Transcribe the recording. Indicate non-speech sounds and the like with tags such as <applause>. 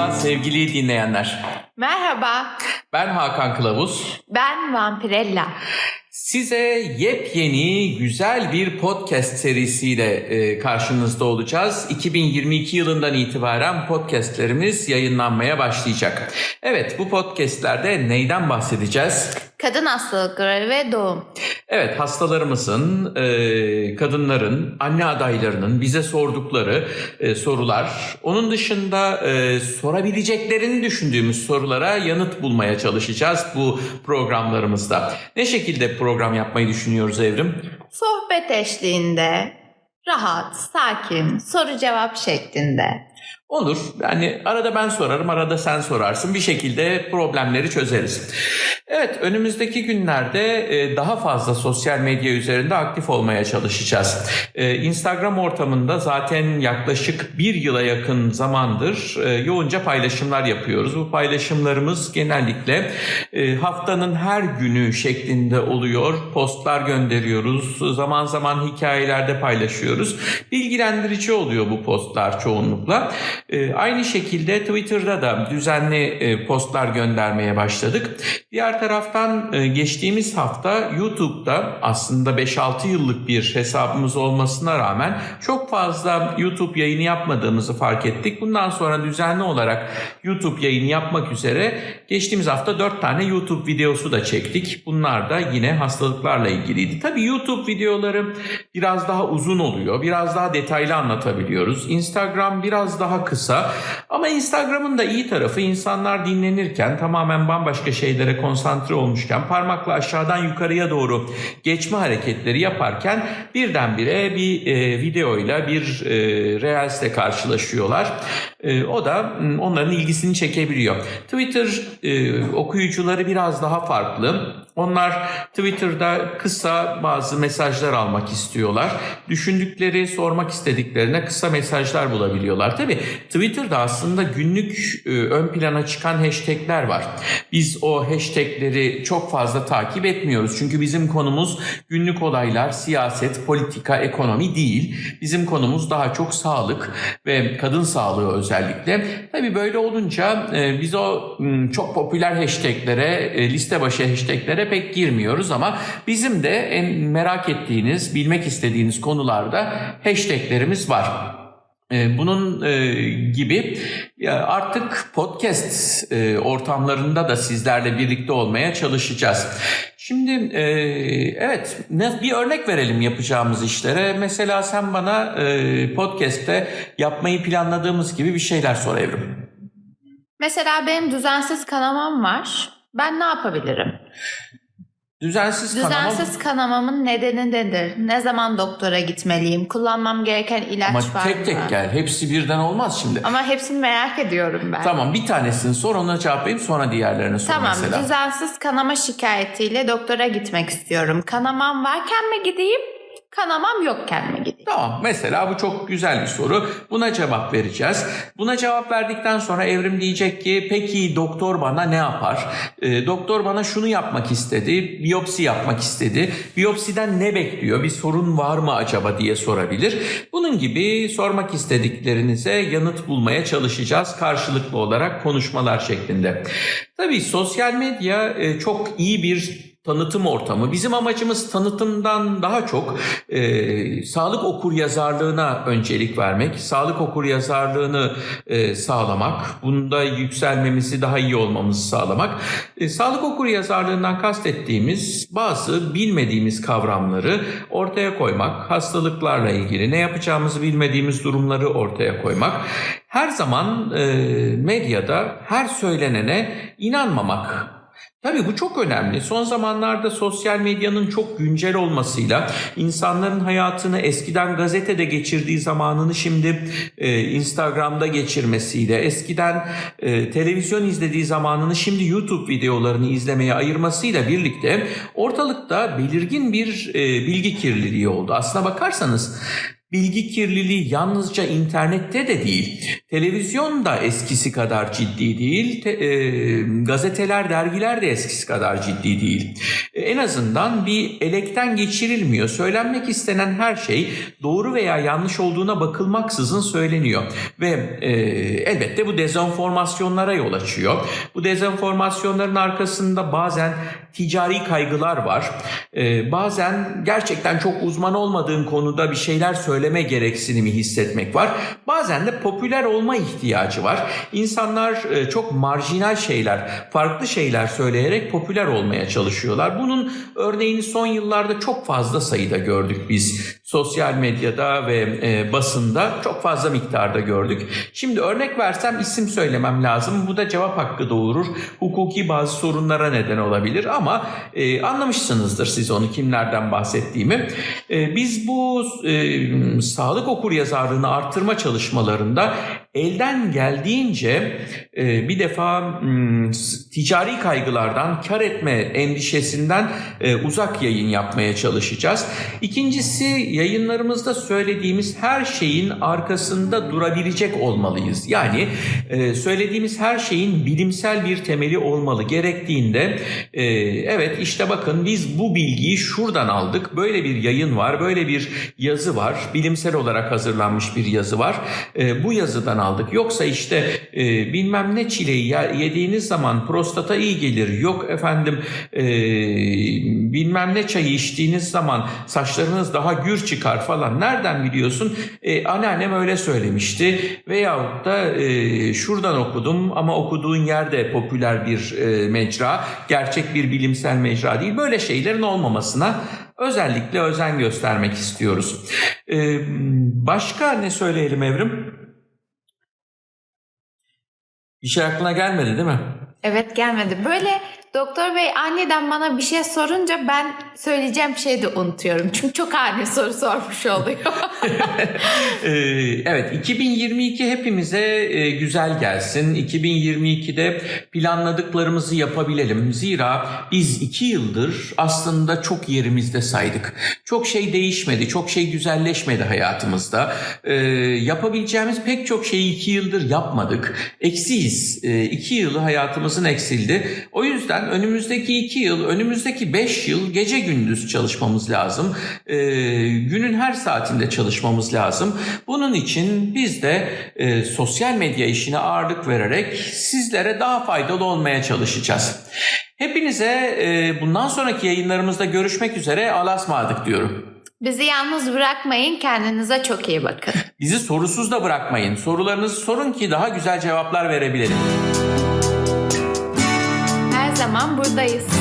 Merhaba sevgili dinleyenler. Merhaba, Ben Hakan Kılavuz. ben Vampirella. Size yepyeni güzel bir podcast serisiyle e, karşınızda olacağız. 2022 yılından itibaren podcastlerimiz yayınlanmaya başlayacak. Evet bu podcastlerde neyden bahsedeceğiz? Kadın hastalıkları ve doğum. Evet hastalarımızın, e, kadınların, anne adaylarının bize sordukları e, sorular. Onun dışında e, sorabileceklerini düşündüğümüz sorulara yanıt bulmaya çalışacağız bu programlarımızda. Ne şekilde program yapmayı düşünüyoruz Evrim? Sohbet eşliğinde, rahat, sakin, soru cevap şeklinde. Olur. Yani arada ben sorarım, arada sen sorarsın. Bir şekilde problemleri çözeriz. Evet, önümüzdeki günlerde e, daha fazla sosyal medya üzerinde aktif olmaya çalışacağız. E, Instagram ortamında zaten yaklaşık bir yıla yakın zamandır e, yoğunca paylaşımlar yapıyoruz. Bu paylaşımlarımız genellikle haftanın her günü şeklinde oluyor. Postlar gönderiyoruz. Zaman zaman hikayelerde paylaşıyoruz. Bilgilendirici oluyor bu postlar çoğunlukla. E, aynı şekilde Twitter'da da düzenli e, postlar göndermeye başladık. Diğer taraftan e, geçtiğimiz hafta YouTube'da aslında 5-6 yıllık bir hesabımız olmasına rağmen çok fazla YouTube yayını yapmadığımızı fark ettik. Bundan sonra düzenli olarak YouTube yayını yapmak üzere geçtiğimiz hafta 4 tane YouTube videosu da çektik. Bunlar da yine hastalıklarla ilgiliydi. Tabii YouTube videoları biraz daha uzun oluyor. Biraz daha detaylı anlatabiliyoruz. Instagram biraz daha kısa. Ama Instagram'ın da iyi tarafı insanlar dinlenirken tamamen bambaşka şeylere konsantre olmuşken parmakla aşağıdan yukarıya doğru geçme hareketleri yaparken birdenbire bir e, videoyla bir e, Reels'le karşılaşıyorlar. E, o da m, onların ilgisini çekebiliyor. Twitter e, okuyucuları biraz daha farklı. Onlar Twitter'da kısa bazı mesajlar almak istiyorlar. Düşündükleri, sormak istediklerine kısa mesajlar bulabiliyorlar. Tabii Twitter'da aslında günlük e, ön plana çıkan hashtagler var. Biz o hashtagleri çok fazla takip etmiyoruz. Çünkü bizim konumuz günlük olaylar, siyaset, politika, ekonomi değil. Bizim konumuz daha çok sağlık ve kadın sağlığı özellikle. Tabii böyle olunca e, biz o çok popüler hashtaglere, e, liste başı hashtaglere pek girmiyoruz ama bizim de en merak ettiğiniz, bilmek istediğiniz konularda hashtaglerimiz var. E, Bunun e, gibi artık podcast e, ortamlarında da sizlerle birlikte olmaya çalışacağız. Şimdi e, evet bir örnek verelim yapacağımız işlere. Mesela sen bana podcast'te yapmayı planladığımız gibi bir şeyler sor Evrim. Mesela benim düzensiz kanamam var. Ben ne yapabilirim? Düzensiz, kanama Düzensiz kanamamın nedeni nedir? Ne zaman doktora gitmeliyim? Kullanmam gereken ilaç ama var tek mı? tek gel. Hepsi birden olmaz şimdi. Ama hepsini merak ediyorum ben. Tamam bir tanesini sor ona cevap vereyim sonra diğerlerine sor Tamam, mesela. düzensiz kanama şikayetiyle doktora gitmek istiyorum. Kanamam varken mi gideyim, kanamam yokken mi gideyim? Tamam mesela bu çok güzel bir soru. Buna cevap vereceğiz. Buna cevap verdikten sonra Evrim diyecek ki peki doktor bana ne yapar? Ee, doktor bana şunu yapmak istedi, biyopsi yapmak istedi. Biyopsiden ne bekliyor? Bir sorun var mı acaba diye sorabilir. Bunun gibi sormak istediklerinize yanıt bulmaya çalışacağız karşılıklı olarak konuşmalar şeklinde. Tabii sosyal medya e, çok iyi bir tanıtım ortamı. Bizim amacımız tanıtımdan daha çok e, sağlık okur yazarlığına öncelik vermek, sağlık okur yazarlığını e, sağlamak, bunda yükselmemizi daha iyi olmamızı sağlamak. E, sağlık okur yazarlığından kastettiğimiz bazı bilmediğimiz kavramları ortaya koymak, hastalıklarla ilgili ne yapacağımızı bilmediğimiz durumları ortaya koymak. Her zaman e, medyada her söylenene inanmamak Tabii bu çok önemli. Son zamanlarda sosyal medyanın çok güncel olmasıyla insanların hayatını eskiden gazetede geçirdiği zamanını şimdi e, Instagram'da geçirmesiyle, eskiden e, televizyon izlediği zamanını şimdi YouTube videolarını izlemeye ayırmasıyla birlikte ortalıkta belirgin bir e, bilgi kirliliği oldu. Aslına bakarsanız Bilgi kirliliği yalnızca internette de değil. Televizyon da eskisi kadar ciddi değil. Te- e, gazeteler, dergiler de eskisi kadar ciddi değil. E, en azından bir elekten geçirilmiyor. Söylenmek istenen her şey doğru veya yanlış olduğuna bakılmaksızın söyleniyor. Ve e, elbette bu dezenformasyonlara yol açıyor. Bu dezenformasyonların arkasında bazen ticari kaygılar var. E, bazen gerçekten çok uzman olmadığın konuda bir şeyler söyleme gereksinimi hissetmek var. Bazen de popüler olma ihtiyacı var. İnsanlar e, çok marjinal şeyler, farklı şeyler söyleyerek popüler olmaya çalışıyorlar. Bunun örneğini son yıllarda çok fazla sayıda gördük biz. Sosyal medyada ve e, basında çok fazla miktarda gördük. Şimdi örnek versem isim söylemem lazım. Bu da cevap hakkı doğurur. Hukuki bazı sorunlara neden olabilir ama e, anlamışsınızdır siz onu kimlerden bahsettiğimi. Biz bu sağlık okur yazarlığını arttırma çalışmalarında elden geldiğince e, bir defa ticari kaygılardan, kar etme endişesinden e, uzak yayın yapmaya çalışacağız. İkincisi yayınlarımızda söylediğimiz her şeyin arkasında durabilecek olmalıyız. Yani e, söylediğimiz her şeyin bilimsel bir temeli olmalı. Gerektiğinde evet işte bakın biz bu bilgiyi şuradan aldık. Böyle bir yayın var, böyle bir yazı var. Bilimsel olarak hazırlanmış bir yazı var. Bu yazıdan aldık. Yoksa işte e, bilmem ne çileği ya- yediğiniz zaman prostata iyi gelir. Yok efendim e, bilmem ne çayı içtiğiniz zaman saçlarınız daha gür çıkar falan. Nereden biliyorsun? E, anneannem öyle söylemişti. Veyahut da e, şuradan okudum ama okuduğun yerde popüler bir e, mecra. Gerçek bir bilimsel mecra değil. Böyle şeylerin olmamasına özellikle özen göstermek istiyoruz. E, başka ne söyleyelim Evrim? Bir şey aklına gelmedi değil mi? Evet gelmedi. Böyle doktor bey aniden bana bir şey sorunca ben söyleyeceğim şeyi de unutuyorum. <laughs> Çünkü çok ani soru sormuş oluyor. <laughs> Ee, evet 2022 hepimize e, güzel gelsin. 2022'de planladıklarımızı yapabilelim. Zira biz iki yıldır aslında çok yerimizde saydık. Çok şey değişmedi, çok şey güzelleşmedi hayatımızda. Ee, yapabileceğimiz pek çok şeyi iki yıldır yapmadık. Eksiyiz. Ee, iki yılı hayatımızın eksildi. O yüzden önümüzdeki iki yıl, önümüzdeki beş yıl gece gündüz çalışmamız lazım. Ee, günün her saatinde çalışmamız lazım. Bunun için biz de e, sosyal medya işine ağırlık vererek sizlere daha faydalı olmaya çalışacağız. Hepinize e, bundan sonraki yayınlarımızda görüşmek üzere alasmadık diyorum. Bizi yalnız bırakmayın. Kendinize çok iyi bakın. Bizi sorusuz da bırakmayın. Sorularınızı sorun ki daha güzel cevaplar verebilelim. Zaman buradayız.